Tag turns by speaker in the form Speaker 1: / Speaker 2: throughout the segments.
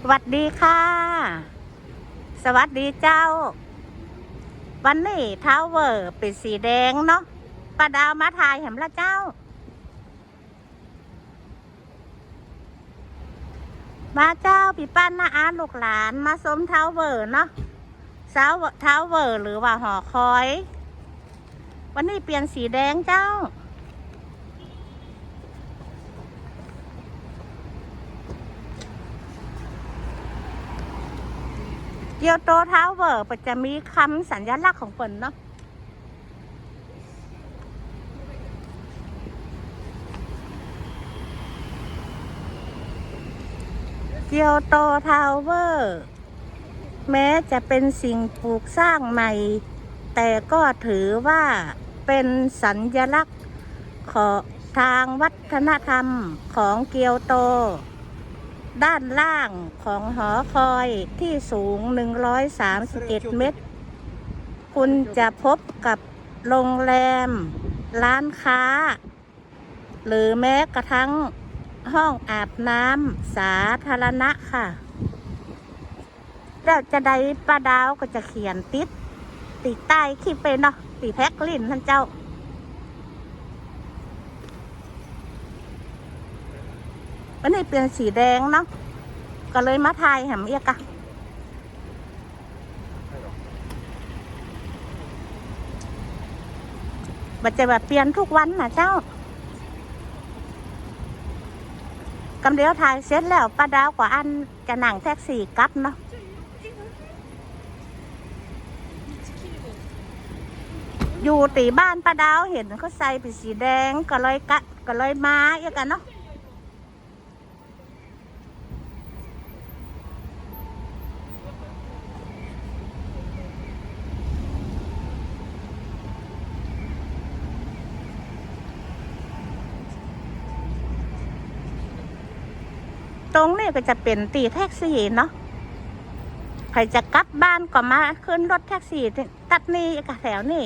Speaker 1: สวัสดีค่ะ สวัสดีเจ้า วันนี้เท้าเวอร์เป็นสีแดงเนาะป้าดาวมาถ่ายเห็นละเจ้า มาเจ้าพี่ป้านนาอาลูกหลานมาสมเท้าเวอร์เนาะเท้าเท้าเวอร์หรือว่าหอคอย วันนี้เปลี่ยนสีแดงเจ้า เกียวโตทาวเวอร์มันจะมีคำสัญลักษณ์ของเปิ่นเนาะเกียวโตทาวเวอร์ แม้จะเป็นสิ่งปลูกสร้างใหม่ แต่ก็ถือว่าเป็นสัญลักษณ์ของทางวัฒนธรรมของเกียวโต ด้านล่างของหอคอยที่สูง 131 เมตร คุณจะพบกับโรงแรม ร้านค้า หรือแม้กระทั่งห้องอาบน้ำสาธารณะค่ะ แล้วจะได้ป้าดาวก็จะเขียนติด ติดใต้คลิปไปเนาะติดแพ็กลิ้นท่านเจ้า วันนี้เป็นสีแดงเนาะก็เลยมาทายแหมเอียกะบัจจะแบบเปลี่ยนทุกวันนะเจ้ากำเดียวถ่ายเสร็จแล้วป้าดาวกว่าอันจะหนังแท็กซี่กลับเนาะอยู่ตีบ้านป้าดาวเห็นเขาใส่เป็นสีแดงก็เลยกะก็เลยมาเอียกันเนาะ ก็จะเป็นตีแท็กซี่เนาะใครจะกลับบ้านก็มาขึ้นรถแท็กซี่ตัดนี่กับแถวนี่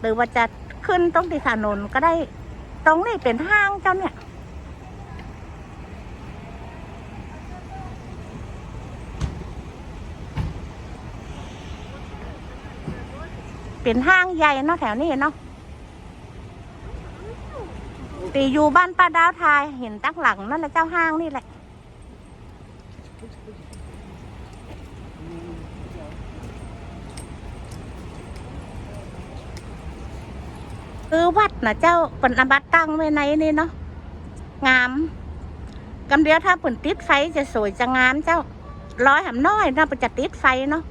Speaker 1: หรือว่าจะขึ้นตรงที่ถนนก็ได้ ตรงนี้เป็นห้างเจ้าเนี่ยเป็นห้างใหญ่เนาะแถวนี้เนาะตีอยู่บ้านป้าดาวทายเห็นตั้งหลังนั่นแหละเจ้าห้างนี่แหละ คือวัด นะเจ้าเปิ่นอบัตตั้งไว้ในนี่เนาะงามกำเดียวถ้าเปิ่นติดไฟจะสวยจะงามเจ้าร้อยหำน้อยน่าจะติดไฟเนาะ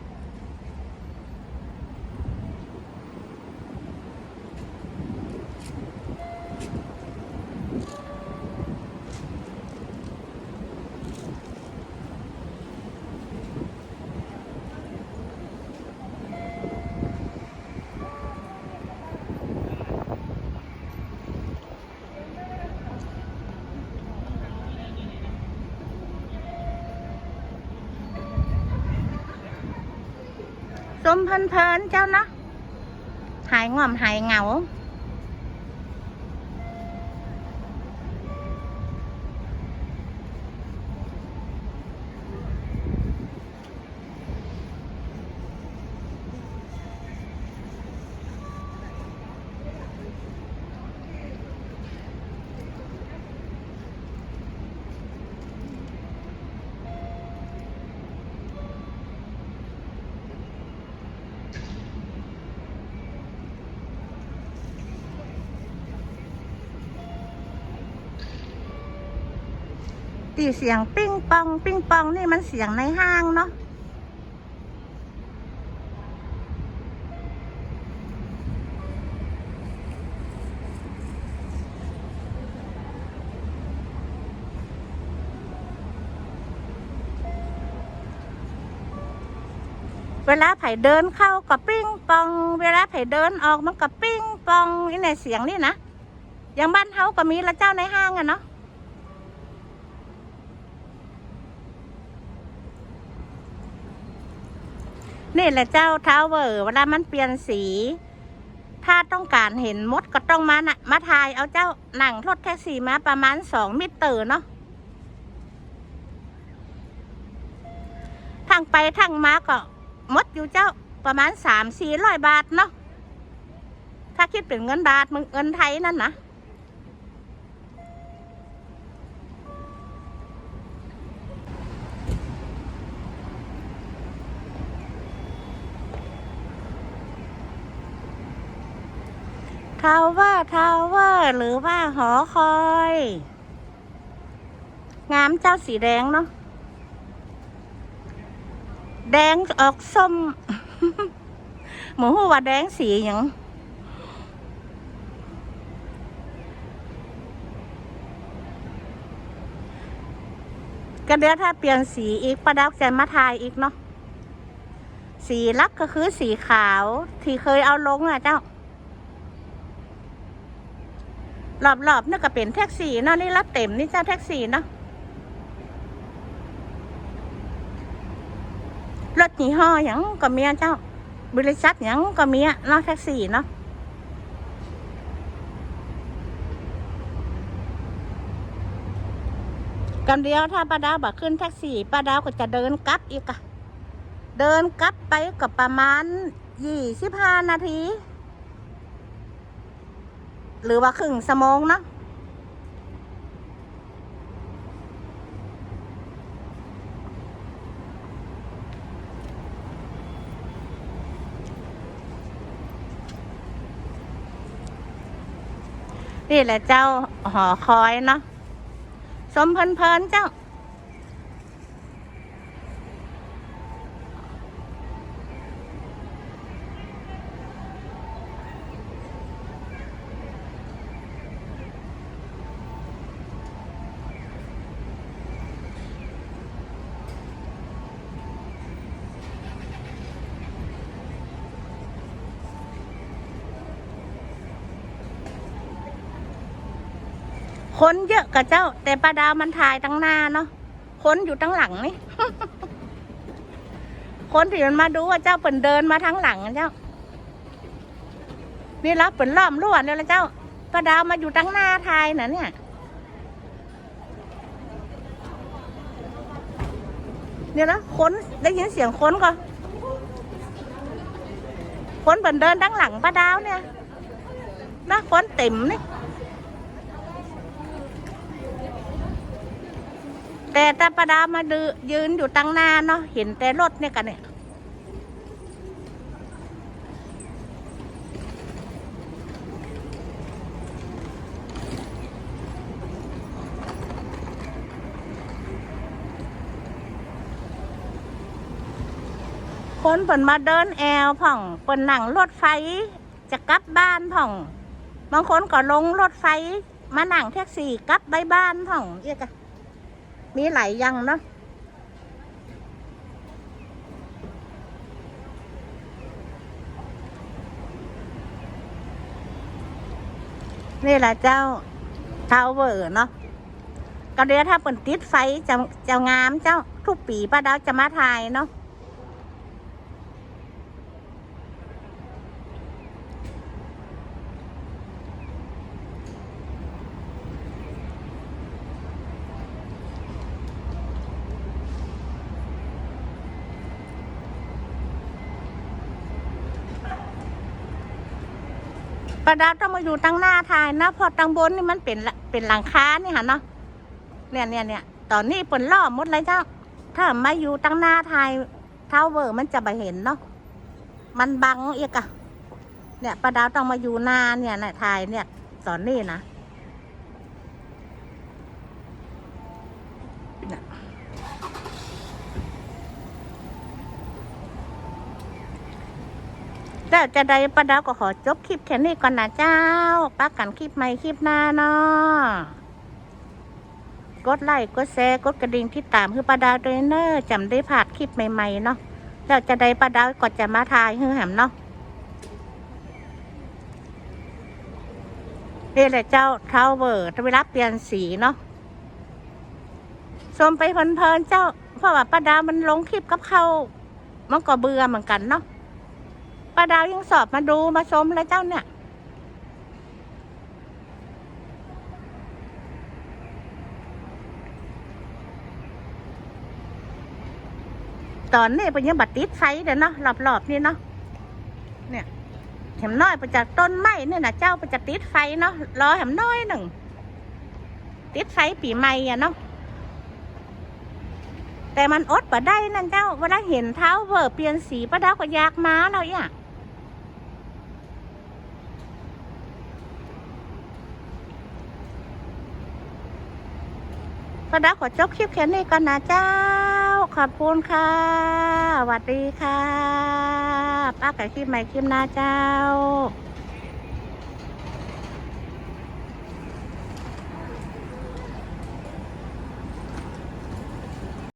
Speaker 1: สมเพลินเพลินๆเจ้าเนาะหายง่อมหายเหงา ตีเสียงปิ้งปอง ปิ้งปองนี่มันเสียงในห้างเนาะเวลาไผ่เดินเข้าก็ปิ้งปอง เวลาไผ่เดินออกมันก็ปิ้งปองนี่ในเสียงนี่นะอย่างบ้านเฮาก็มีละเจ้าในห้างอะเนาะ นี่แหละเจ้าทาวเวอร์เวลามันเปลี่ยนสี ถ้าต้องการเห็นมดก็ต้องมานะมาถ่ายเอาเจ้าหนังรถแท็กซี่มาประมาณสองมิเตอร์เนาะทางไปทางมาก็มดอยู่เจ้าประมาณสามสี่ร้อยบาทเนาะถ้าคิดเป็นเงินบาทมึงเงินไทยนั่นนะาวเวอร์ทาวเวอร์หรือว่าหอคอย งามเจ้าสีแดงเนาะแดงออกส้ม หมูหัวาแดงสีอย่างก็เดี๋ยวถ้าเปลี่ยนสีอีกประดับจะมาทายอีกเนาะสีลักก็คือสีขาว ที่เคยเอาลงอะเจ้า รอบๆนี่ก็เป็นแท็กซี่เนาะนี่ละเต็มนี่เจ้าแท็กซี่เนาะรถยี่ห้ออย่างก็มีเจ้า บริษัทอย่างก็มีอะเนาะแท็กซี่เนาะกันเดียวถ้าป้าดาวบอกขึ้นแท็กซี่ป้าดาวก็จะเดินกลับอีกอะเดินกลับไปก็ประมาณยี่สิบห้านาที หรือว่าครึ่งสมองเนาะนี่แหละเจ้าหอคอยเนาะสมเพลินๆเจ้า คนเยอะกับเจ้า แต่ป้าดาวมันถ่ายตั้งหน้าเนาะคนอยู่ตั้งหลังนี่ คนที่มันมาดูว่าเจ้าเปิ่นเดินมาทั้งหลังอะเจ้า นี่แล้วเปิ่นล้อมรั้วเนี่ยละเจ้าป้าดาวมาอยู่ตั้งหน้าถ่ายน่ะเนี่ย เนี่ยนะคนได้ยินเสียงคนก็คนเปิ่นเดินตั้งหลังป้าดาวเนี่ยนะคนเต็มนี่ แต่ตาประดามาดืยืนอยู่ตั้งหน้าเนาะเห็นแต่รถเนี่ยกันเนี่ยคนเปิ่นมาเดินแอลผ่องเปิ่นหนังรถไฟจะกลับบ้านผ่อง บางคนก็ลงรถไฟ มาหนังแท็กซี่กลับไปบ้านผ่องเอียกะ มีหลายอยังเนาะนี่แหละเจ้าทาวเวอร์เนาะก็เดี๋ยวถ้าเปิดติดไฟจะจะงามเจ้า ทุกปีป้าดาวจะมาถ่ายเนาะ ประดับต้องมาอยู่ตั้งหน้าทายนะเพอตั้งบนนี่มันเป็นเป็นหลังคานี่ค่ะเนาะเนี่ยเนี่ยเนี่ยตอนนี้เปิดล่อมดเลยเจ้า ถ้ามาอยู่ตั้งหน้าทายเทาเวอร์มันจะไปเห็นเนาะมันบังเอีกอะเนี่ยประดาวต้องมาอยู่หน้าเนี่ยนะทายเนี่ยตอนนี้นะ แล้วจะได้ป้าดาวก็ขอจบคลิปแค่นี้ก่อนนะเจ้าปักกันคลิปใหม่คลิปหน้าเนาะกดไลค์กดแชร์กดกระดิ่งที่ตามคือป้าดาวด้วยเนอร์จำได้ผ่านคลิปใหม่ๆเนาะแล้วจะได้ป้าดาวก็จะมาทายฮือแหมเนาะนี่แหละเจ้าทาวเวอร์เวลาเปลี่ยนสีเนาะชมไปเพลินๆเจ้า เพราะว่าป้าดาวมันลงคลิปกับเขามันก็เบื่อเหมือนกันเนาะ ป้าดาวยังสอบมาดูมาชมแล้วเจ้าเนี่ยตอนนี้ไปยังบัดติดไฟเด้อเนาะหลอบๆนี่เนาะเนี่ยแหมน้อยไปจากต้นไม้เนี่ยนะเจ้าไปจากติดไฟเนาะรอแหมน้อยหนึ่งติดไฟปีใหม่อะเนาะแต่มันอดปะได้นั่นเจ้าเวลาเห็นเท้าเบอร์เปลี่ยนสีป้าดาวก็อยากม้าเราอะ ป้าดาวขอจบคลิปแค่นี้ก่อนนะเจ้า ขอบคุณค่ะสวัสดีค่ะ ป้ากับคลิปใหม่คลิปหน้าเจ้า